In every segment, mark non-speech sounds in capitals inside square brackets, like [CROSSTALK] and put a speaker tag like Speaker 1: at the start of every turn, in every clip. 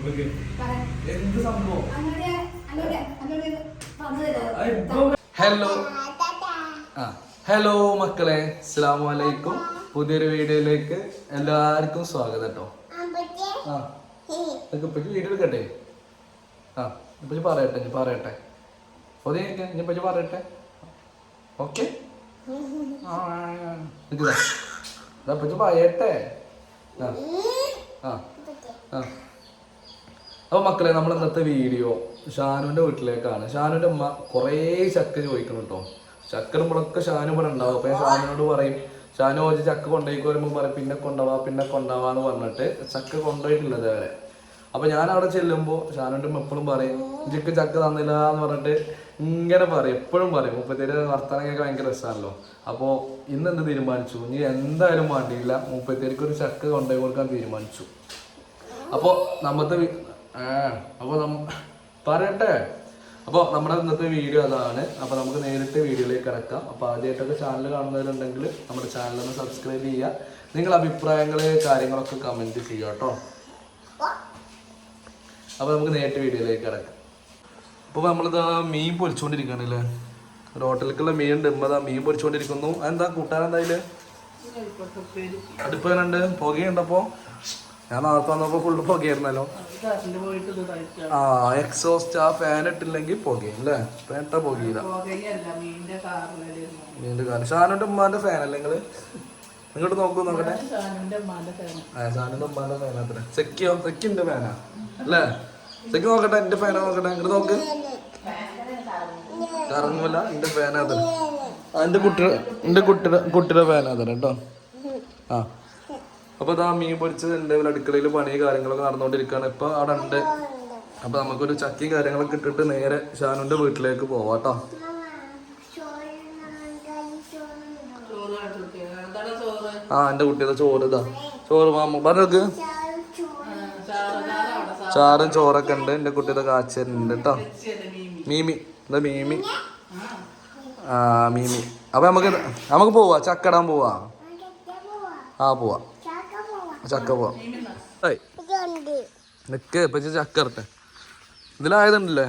Speaker 1: എന്ത് സംഭവം? ഹലോ. ആ ഹലോ മക്കളെ അസ്സലാമു അലൈക്കും. പുതിയൊരു വീഡിയോയിലേക്ക് എല്ലാവർക്കും സ്വാഗതം കേട്ടോ. ആ നിങ്ങൾക്ക് ഇപ്പൊ വീഡിയോ എടുക്കട്ടെ? ആ ഇപ്പൊ പറയട്ടെ ഇനി പറയട്ടെ. ഒതേ ഇനി പറ്റി പറയട്ടെ? ഓക്കെ. ആ പറ്റി പറയട്ടെ. ആ ആ ആ. അപ്പോൾ മക്കളെ നമ്മൾ ഇന്നത്തെ വീഡിയോ ഷാനുവിന്റെ വീട്ടിലേക്കാണ്. ഷാനുവിന്റെ അമ്മ കുറേ ചക്ക ചോദിക്കണം കേട്ടോ ചക്ക നമ്മളൊക്കെ ഷാനു ഇവിടെ ഉണ്ടാവും. അപ്പോൾ ഞാൻ ഷാനുവിനോട് പറയും ഷാനു ചോദിച്ച് ചക്ക കൊണ്ടുപോയി വരുമ്പോൾ പറയും പിന്നെ കൊണ്ടുപോവാ പിന്നെ കൊണ്ടുപോവാന്ന് പറഞ്ഞിട്ട് ചക്ക കൊണ്ടുപോയിട്ടില്ല ഇതേവരെ. അപ്പോൾ ഞാൻ അവിടെ ചെല്ലുമ്പോൾ ഷാനുവിന്റെ അമ്മ എപ്പോഴും പറയും ഇതൊക്കെ ചക്ക തന്നില്ല എന്ന് പറഞ്ഞിട്ട് ഇങ്ങനെ പറയും എപ്പോഴും പറയും. മുപ്പത്തേര് വർത്തനൊക്കെ ഭയങ്കര രസമാണല്ലോ അപ്പോൾ ഇന്ന് എന്ത് തീരുമാനിച്ചു? ഇനി എന്തായാലും വേണ്ടിയില്ല. മുപ്പത്തേരിക്ക് ഒരു ചക്ക കൊണ്ടുപോയി കൊടുക്കാൻ തീരുമാനിച്ചു. അപ്പോൾ ആ അപ്പോൾ നമ്മ പറയട്ടെ. അപ്പോൾ നമ്മുടെ ഇന്നത്തെ വീഡിയോ അതാണ്. അപ്പോൾ നമുക്ക് നേരിട്ട് വീഡിയോയിലേക്ക് കിടക്കാം. അപ്പോൾ ആദ്യമായിട്ടൊക്കെ ചാനൽ കാണുന്നവരുണ്ടെങ്കിൽ നമ്മുടെ ചാനൽ ഒന്ന് സബ്സ്ക്രൈബ് ചെയ്യുക. നിങ്ങളുടെ അഭിപ്രായങ്ങൾ കാര്യങ്ങളൊക്കെ കമന്റ് ചെയ്യുക കേട്ടോ. അപ്പോൾ നമുക്ക് നേരിട്ട് വീഡിയോയിലേക്ക് കിടക്കാം. അപ്പോൾ നമ്മളിതാ മീൻ പൊരിച്ചുകൊണ്ടിരിക്കുകയാണല്ലേ ഒരു ഹോട്ടലിലേക്കുള്ള മീൻ ഉണ്ട് ഇമ്മതാ മീൻ പൊരിച്ചുകൊണ്ടിരിക്കുന്നു അതെന്താ കൂട്ടാൻ എന്തായാലും അടുപ്പ് തന്നെ ഉണ്ട് പുകയുണ്ടപ്പോൾ ഞാൻ നേരത്തെ വന്നപ്പോൾ ഫുള്ള് പുകയായിരുന്നല്ലോ. ആ എക്സോസ്റ്റ് ആ ഫാൻ ഇട്ടില്ലെങ്കിൽ പുകയും അല്ലേ പേട്ട പുകയില്ല. മീന്റെ കാരണം ഷാനുന്റെ ഉമ്മാന്റെ ഫാൻ അല്ലേ നിങ്ങൾ? ഇങ്ങോട്ട് നോക്കൂ നോക്കട്ടെ. ഷാനുന്റെ ഉമ്മാന്റെ ഫാൻ അത്ര. സെക്കിയോ? സെക്കിന്റെ ഫാനാ അല്ലേ സെക്കി നോക്കട്ടെ എന്റെ ഫാനാ നോക്കട്ടെ. ഇങ്ങോട്ട് നോക്ക്. കറങ്ങൂല എന്റെ ഫാനാ അത്ര. ആ എന്റെ കുട്ടിയുടെ എന്റെ കുട്ടിയുടെ കുട്ടിയുടെ ഫാനാ അത്ര കേട്ടോ ആ. അപ്പൊ ഇതാ മീൻ പൊരിച്ചത് ഇവിടെ അടുക്കളയിൽ പണി കാര്യങ്ങളൊക്കെ നടന്നുകൊണ്ടിരിക്കുകയാണ്. ഇപ്പൊ അവിടെ ഉണ്ട്. അപ്പൊ നമുക്കൊരു ചക്കി കാര്യങ്ങളൊക്കെ ഇട്ടിട്ട് നേരെ ഷാനുന്റെ വീട്ടിലേക്ക് പോവാട്ടോ ആ എന്റെ കുട്ടിയുടെ ചോറ് ഇതാ. ചോറ് മാമ പറഞ്ഞോക്ക് ചാറും ചോറൊക്കെ ഉണ്ട്. എന്റെ കുട്ടിയുടെ കാച്ചുണ്ട് കേട്ടോ. മീമി എന്താ മീമി? ആ മീമി. അപ്പൊ നമുക്ക് നമുക്ക് പോവാ. ചക്കടാൻ പോവാ. ആ പോവാ. ചക്ക പോവാം നിക്ക് ഇപ്പൊ ചക്ക ഇറട്ടെ ഇതിലായതുണ്ടല്ലേ?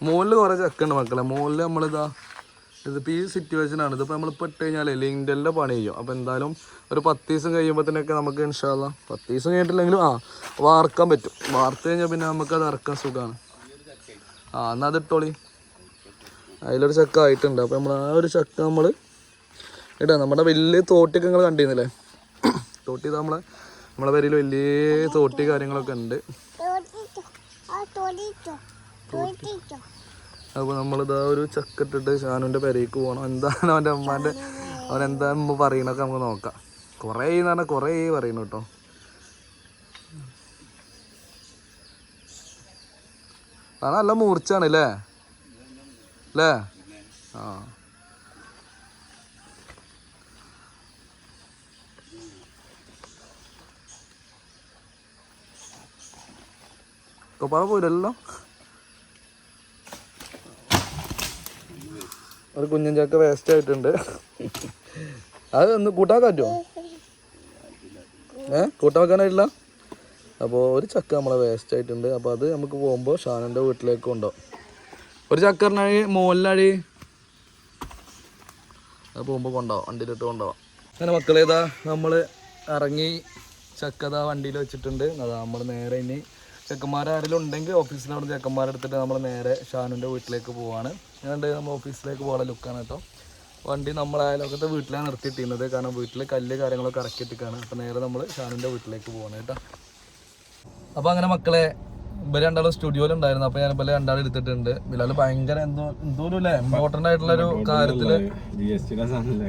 Speaker 1: മുകളിൽ കുറെ ചക്ക ഉണ്ട് മക്കളെ. മുകളിൽ നമ്മളിതാ ഇതിപ്പോ ഈ സിറ്റുവേഷൻ ആണ്. ഇതിപ്പോ നമ്മളിപ്പോ ഇട്ട് കഴിഞ്ഞാൽ ലിങ്കിന്റെ പണി ചെയ്യും. അപ്പൊ എന്തായാലും ഒരു പത്ത് ദിവസം കഴിയുമ്പോഴത്തേനൊക്കെ നമുക്ക് ഇൻഷാല്ല പത്ത് ദിവസം കഴിഞ്ഞിട്ടില്ലെങ്കിലും ആ വാർക്കാൻ പറ്റും. വാർത്ത് കഴിഞ്ഞാൽ പിന്നെ നമുക്ക് അത് ഇറക്കാൻ സുഖമാണ് ആ എന്നാ അത് ഇട്ടോളി. അതിലൊരു ചക്ക ആയിട്ടുണ്ട്. അപ്പൊ നമ്മൾ ആ ഒരു ചക്ക നമ്മൾ ഇടാ നമ്മുടെ വലിയ തോട്ടിയൊക്കെ നിങ്ങൾ കണ്ടിരുന്നില്ലേ? തോട്ടി നമ്മളെ നമ്മളെ പേരിൽ വലിയ തോട്ടി കാര്യങ്ങളൊക്കെ ഉണ്ട്. അപ്പോൾ നമ്മളിതാ ഒരു ചക്ക ഇട്ടിട്ട് ഷാനുവിന്റെ പെരയ്ക്ക് പോകണം എന്താണ് അവന്റെ അമ്മാന്റെ അവൻ എന്താ അമ്മ പറയണൊക്കെ നമുക്ക് നോക്കാം. കുറേ എന്ന് പറഞ്ഞാൽ കുറേ പറയണു കേട്ടോ ആ നല്ല മൂർച്ചാണ് അല്ലേ അല്ലേ? ആ. കൊപ്പാ പോയില്ലല്ലോ ഒരു കുഞ്ഞൻ വേസ്റ്റ് ആയിട്ടുണ്ട്. അത് ഒന്ന് കൂട്ടാൻ പറ്റുമോ ഏ? കൂട്ടാൻ വെക്കാനായിട്ടില്ല? അപ്പോൾ ഒരു ചക്ക നമ്മളെ വേസ്റ്റ് ആയിട്ടുണ്ട്. അപ്പോൾ അത് നമുക്ക് പോകുമ്പോൾ ഷാനന്റെ വീട്ടിലേക്ക് കൊണ്ടുപോകും. ഒരു ചക്ക പറഞ്ഞാൽ മുകളിലഴി അത് പോകുമ്പോൾ കൊണ്ടുപോകാം. വണ്ടിയിലിട്ട് കൊണ്ടുപോകാം. അങ്ങനെ മക്കളേതാ നമ്മൾ ഇറങ്ങി ചക്കത വണ്ടിയിൽ വെച്ചിട്ടുണ്ട്. അതാ നമ്മൾ നേരെ ഇനി ചെക്കന്മാരാരെങ്കിലും ഉണ്ടെങ്കിൽ ഓഫീസിൽ അവിടെ ചെക്കന്മാരെടുത്തിട്ട് നമ്മൾ നേരെ ഷാനുന്റെ വീട്ടിലേക്ക് പോവാണ്. ഞാനുണ്ട് നമ്മൾ ഓഫീസിലേക്ക് പോകാനുള്ള ലുക്കാണ് കേട്ടോ വണ്ടി നമ്മളായാലൊക്കത്തെ വീട്ടിലാണ് നിർത്തിയിട്ടിരുന്നത്. കാരണം വീട്ടിൽ കല്ല് കാര്യങ്ങളൊക്കെ ഇറക്കിയിട്ടിരിക്കുകയാണ് അപ്പോൾ നേരെ നമ്മൾ ഷാനുന്റെ വീട്ടിലേക്ക് പോവാണ് കേട്ടോ അപ്പോൾ അങ്ങനെ മക്കളെ ഇവർ രണ്ടാളും സ്റ്റുഡിയോയിലുണ്ടായിരുന്നു അപ്പോൾ ഞാൻ ഇവരെ രണ്ടാളും എടുത്തിട്ടുണ്ട്. ബിലാൽ ഭയങ്കര എന്തോ എന്തോ അല്ലേ ഇമ്പോർട്ടന്റ് ആയിട്ടുള്ള ഒരു കാര്യത്തിൽ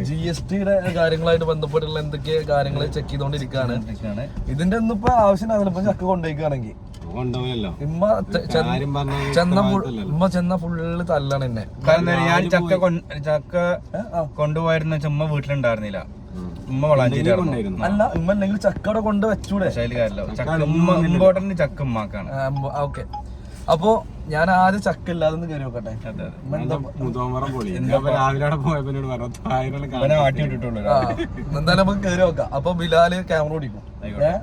Speaker 1: ജി എസ് ടിയുടെ കാര്യങ്ങളായിട്ട് ബന്ധപ്പെട്ടുള്ള എന്തൊക്കെ കാര്യങ്ങൾ ചെക്ക് ചെയ്തുകൊണ്ടിരിക്കുകയാണ് ഇതിന്റെ ഒന്നും ഇപ്പൊ ആവശ്യം ഇപ്പൊ ചക്ക കൊണ്ടുപോയിക്കാണെങ്കിൽ ചെ- ചെന്ന ഫുൾ- ഫുള്ള് തല്ലാണ് എന്നെ.
Speaker 2: കാരണം ഞാൻ ചക്ക ചക്ക കൊണ്ടുപോയിരുന്ന ഉമ്മ വീട്ടിലുണ്ടായിരുന്നില്ല. ഉമ്മ വളാഞ്ചേരി
Speaker 1: അല്ല ഉമ്മ അല്ലെങ്കിൽ ചക്ക അവിടെ കൊണ്ട് വെച്ചൂടെ?
Speaker 2: ഉമ്മ ഇമ്പോർട്ടന്റ് ചക്ക ഉമ്മാക്കാണ്.
Speaker 1: ഓക്കെ. അപ്പോ ഞാൻ ആദ്യം ചക്ക ഇല്ലാതെ കയറി നോക്കട്ടെ. എന്തായാലും നമുക്ക് കയറി നോക്കാം. അപ്പൊ ബിലാൽ ക്യാമറ ഓടിക്കും.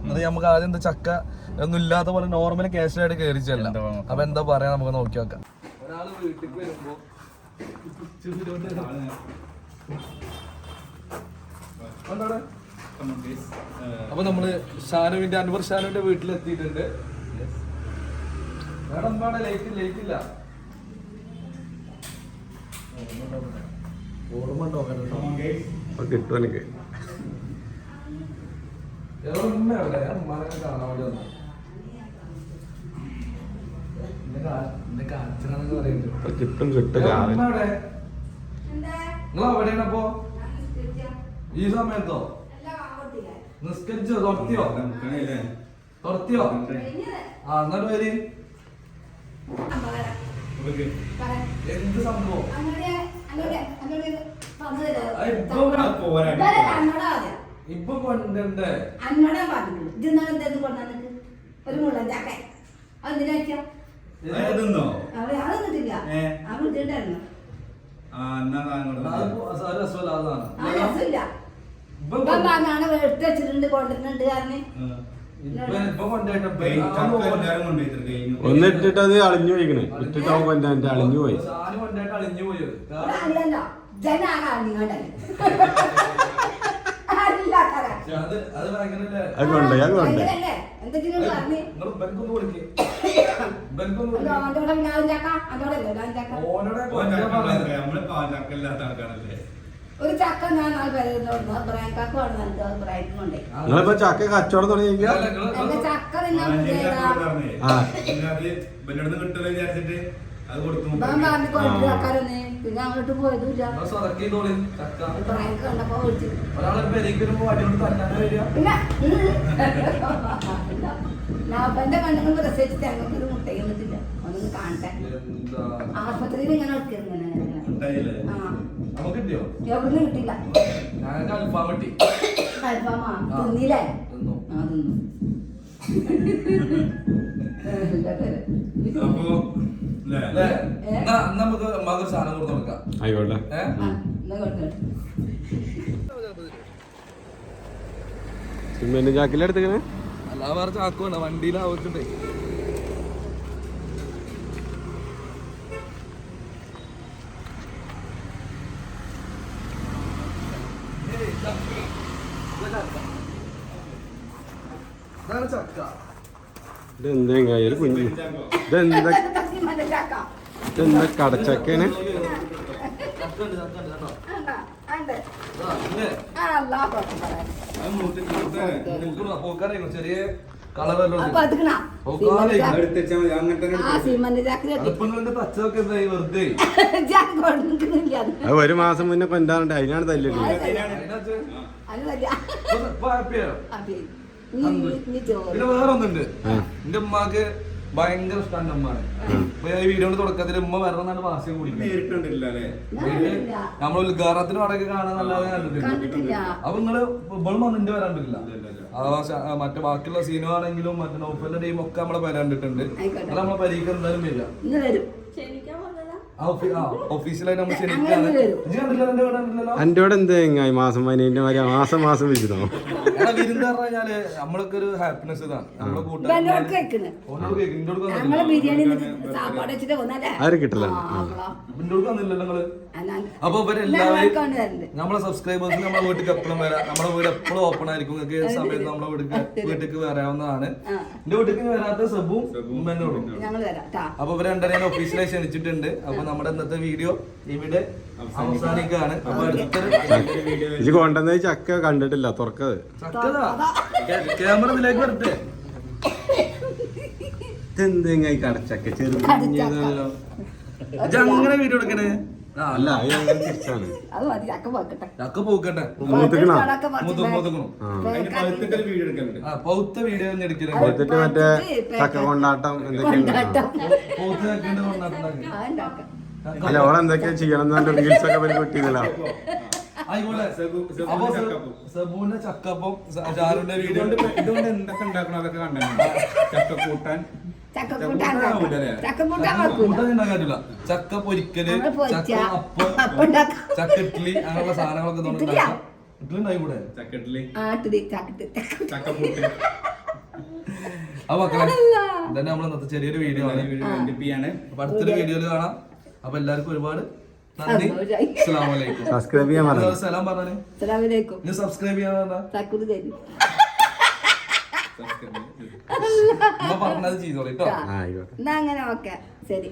Speaker 1: എന്നിട്ട് നമുക്ക് ആദ്യം എന്താ ചക്ക ഒന്നും ഇല്ലാത്ത പോലെ നോർമൽ ക്യാഷായിട്ട് കയറി ചെല്ലാം.
Speaker 2: എന്താ നോക്കാം.
Speaker 1: അപ്പൊ എന്താ പറയാ? നമുക്ക് നോക്കി നോക്കാം. ഒരാൾ വീട്ടിൽ വരുമ്പോ? അപ്പൊ നമ്മൾ ഷാനുവിന്റെ അൻവർ ഷാനുവിന്റെ വീട്ടിലെത്തിയിട്ടുണ്ട്. വേറെ എന്താണ്? ലൈറ്റ് ലൈറ്റ് ഇല്ല. ഓർമ്മ ഉണ്ടോ? കേട്ടോ
Speaker 3: കിട്ടും എനിക്ക്.
Speaker 1: എവിടെ ഉമ്മ എവിടെ? ഞാൻ ഉമ്മാനെ കാണാൻ വേണ്ടി വന്നതാ. എന്റെ കാ- എന്റെ കാച്ചനാണെന്ന് പറയുന്നത്.
Speaker 3: ഇപ്പൊ കിട്ടും
Speaker 1: നിങ്ങൾ അപ്പൊ ഈ സമയത്തോ? നിസ്കരിച്ചോ? തുറത്തിയോ തുറത്തിയോ ആ എന്നിട്ട് വരി. എന്ത് സംഭവം? ഇപ്പൊ കൊണ്ടേ
Speaker 4: അന്നോടാ പറഞ്ഞു ഇത് കൊണ്ടാ ഒരു മുള്ളൻ ചാക്ക.
Speaker 2: തിന്നോ?
Speaker 1: ഇപ്പൊ
Speaker 4: ഇപ്പൊ
Speaker 1: കൊണ്ടേട്ട
Speaker 3: ഒന്നിട്ടിട്ട് അത് അളിഞ്ഞു പോയിക്കണേ. ഇട്ടിട്ടാവുമ്പോ എന്റെ എന്റെ അളിഞ്ഞു പോയി.
Speaker 1: അളിഞ്ഞു പോയത് [LAUGHS]
Speaker 4: ഇവിടെ അല്ലല്ലോ ജനാകെ അറിഞ്ഞോണ്ടല്ലേ അല്ല തരാം
Speaker 1: പക്ഷെ അത് അത് ഭയങ്കര
Speaker 3: അത് കൊണ്ടോയി അത് കൊണ്ടോയി
Speaker 4: ഭയങ്കരല്ലേ?
Speaker 1: നിങ്ങൾ ബെങ്കൊന്ന് കൊടുക്കേ ബെങ്കൊന്ന്
Speaker 4: അല്ലോ, അവന്റെ കൂടെ പിന്നെ അവൻ ചക്ക, അവന്റെ കൂടെ അല്ലേ? അവൻ ചക്ക.
Speaker 1: ഓനോടെ കൊണ്ടുവരാൻ പറഞ്ഞത്.
Speaker 2: നമ്മൾ ചക്കല്ലാത്ത ആൾക്കാരല്ലേ?
Speaker 4: ഒരു ചക്ക ഞാൻ
Speaker 3: നിങ്ങളിപ്പോ ചക്ക കച്ചവടം
Speaker 4: എന്റെ ചക്ക
Speaker 2: വിചാരിച്ചിട്ട് അത് കൊടുത്തു.
Speaker 4: പിന്നെ അങ്ങോട്ട് പോയതുമില്ല.
Speaker 1: ഒരാളെ പെരേക്ക് വരുമ്പോ വടികൊണ്ട് തല്ലാൻ വരിക?
Speaker 4: ലാഭന്റെ കണ്ണുങ്ങൾ പ്രസവിച്ചിട്ട് ഞങ്ങൾക്ക് ഒരു മുട്ടയും കിട്ടില്ല ഒന്നും കാണട്ടെ. ആശുപത്രിയിൽ ഇങ്ങനെ എവിടുന്ന് കിട്ടില്ല
Speaker 1: അൽഫാം കിട്ടി.
Speaker 4: അൽഫാമാ. തിന്നില്ലേ?
Speaker 1: തിന്നു.
Speaker 4: ആ തിന്നു. [LAUGHS]
Speaker 2: അപ്പൊ
Speaker 1: നമുക്ക് മകർ സാധനം കൊടുത്തു കൊടുക്കാം.
Speaker 3: ആയിക്കോട്ടെ. സിമെന്റ് ചാക്കിലെടുത്തേക്കണേ
Speaker 1: അല്ല വേറെ ചാക്ക് വേണ്ട. വണ്ടിയിൽ ആവശ്യണ്ടേ. ഇതാണ് ചക്ക.
Speaker 3: ഇതെന്താ ഒരു കുഞ്ഞു? ഇതെന്താ ഇതെന്താ കടച്ചക്കേനെ
Speaker 1: ചെറിയ.
Speaker 4: അത്
Speaker 3: ഒരു മാസം മുന്നേ കൊണ്ടാറുണ്ട് അതിനാണ്
Speaker 4: തല്ലിട്ട്.
Speaker 1: പിന്നെ വേറെ ഒന്നുണ്ട്. എന്റെ ഉമ്മാക്ക് ഭയങ്കര ഇഷ്ടമാണ് ഉമ്മാണ് അപ്പൊ ഈ വീഡിയോയുടെ തുടക്കത്തിൽ ഉമ്മ വരണമെന്നാണ് വാസ്യം കൂടി
Speaker 2: നേരിട്ട് കണ്ടില്ല അല്ലേ?
Speaker 1: നമ്മൾ ഉദ്ഘാടനത്തിന് അടക്കം കാണാൻ നല്ലത് കണ്ടിട്ടില്ല. അപ്പൊ നിങ്ങൾ ഇവളും വന്നിട്ട് വരാണ്ടില്ല മറ്റേ ബാക്കിയുള്ള സീനു ആണെങ്കിലും മറ്റേ നോഫലിന്റെ ടീം ഒക്കെ നമ്മളെ വരാണ്ടിട്ടുണ്ട്. നമ്മളെ പരീക്ഷ എന്തായാലും വരില്ല എന്റെ
Speaker 3: കൂടെ എന്താ എങ്ങായി മാസം പതിനേഴിന്റെ മാതിരി മാസം മാസം
Speaker 1: കഴിഞ്ഞാൽ നമ്മളൊക്കെ ഒരു ഹാപ്പിനെസ് ഇതാണ്. നമ്മളെ
Speaker 4: വെച്ചിട്ട്
Speaker 3: ആര് കിട്ടില്ല.
Speaker 1: അപ്പൊ ഇവരെല്ലാവരും സബ്സ്ക്രൈബേഴ്സ് നമ്മളെ വീട്ടിൽ എപ്പോഴും വരാം നമ്മളെ വീട് എപ്പോഴും ഓപ്പൺ ആയിരിക്കും. നിങ്ങൾക്ക് സമയത്ത് നമ്മളെ വീട്ടിൽ വീട്ടിലേക്ക് വരാവുന്നതാണ്. എന്റെ വീട്ടിലേക്ക് വരാത്ത സബും ഉമ്മനോടും.
Speaker 4: ഞങ്ങൾ വരാം. ട്ടാ.
Speaker 1: അപ്പൊ ഇവരെ രണ്ടരേനെ ഒഫീഷ്യലായി ക്ഷണിച്ചിട്ടുണ്ട്. അപ്പൊ നമ്മുടെ ഇന്നത്തെ വീഡിയോ ഇവിടെ അവസാനിക്കുകയാണ്. അപ്പൊ അടുത്തൊരു
Speaker 3: ഇത് കൊണ്ടുവന്ന ചക്ക കണ്ടിട്ടില്ല തുറക്കത്.
Speaker 1: ചക്കതാ. ക്യാമറ ഇതിലേക്ക് വരട്ടെ.
Speaker 3: ഇതെന്തെങ്ങായി കടച്ചക്ക ചെറുതല്ലോ
Speaker 1: അങ്ങനെ വീഡിയോ എടുക്കണേ?
Speaker 3: അല്ല തിരിച്ചാണ്
Speaker 4: ചക്ക പോക്കട്ടെ.
Speaker 1: പൗത്ത വീഡിയോ
Speaker 3: മറ്റേ ചക്ക കൊണ്ടാട്ടം
Speaker 4: കൊണ്ടാട്ടം.
Speaker 1: പൗത്ത
Speaker 4: ഉണ്ടാക്കാം.
Speaker 3: അല്ല ഓളെ എന്തൊക്കെയാ ചെയ്യണം റീൽസ് ഒക്കെ പറ്റി കിട്ടിയതല്ല സെബുവിന്റെ ചക്കപ്പം.
Speaker 1: വീഡിയോ
Speaker 3: ഇതുകൊണ്ട് എന്തൊക്കെ ഉണ്ടാക്കണം? അതൊക്കെ കണ്ടു ചക്ക
Speaker 4: ചക്കക്കൂട്ടാൻ.
Speaker 1: പൊരിക്കൽ ചക്ക അപ്പം ചക്ക ഇഡ്ഡലി അങ്ങനെയുള്ള സാധനങ്ങളൊക്കെ ഇതുകൊണ്ട്
Speaker 4: ഇഡ്ഡലിയാ?
Speaker 1: ഉണ്ടാക്കാം. ഇഡ്ഡലി ഉണ്ടായി കൂടെ
Speaker 4: ചക്ക
Speaker 3: ചക്കപ്പൂട്ട്
Speaker 1: അപ്പൊ മക്കളെ ഇതന്നെ നമ്മൾ ഇന്നത്തെ ചെറിയൊരു വീഡിയോ ആണ് അടുത്തൊരു വീഡിയോയിൽ കാണാം. അപ്പൊ എല്ലാവർക്കും ഒരുപാട് നന്ദി. അസ്സലാമലൈക്കും.
Speaker 3: സബ്സ്ക്രൈബ് ചെയ്യാൻ
Speaker 1: സലാം പറഞ്ഞേ
Speaker 4: അസ്സലാമലൈക്കും.
Speaker 1: ഇനി സബ്സ്ക്രൈബ് ചെയ്യാൻ പറഞ്ഞാ?
Speaker 4: ചക്കുരു തരും.
Speaker 1: ഉമ്മ പറഞ്ഞത് ചെയ്തോളൂ കേട്ടോ
Speaker 4: എന്നാ അങ്ങനെ ഓക്കെ. ശരി.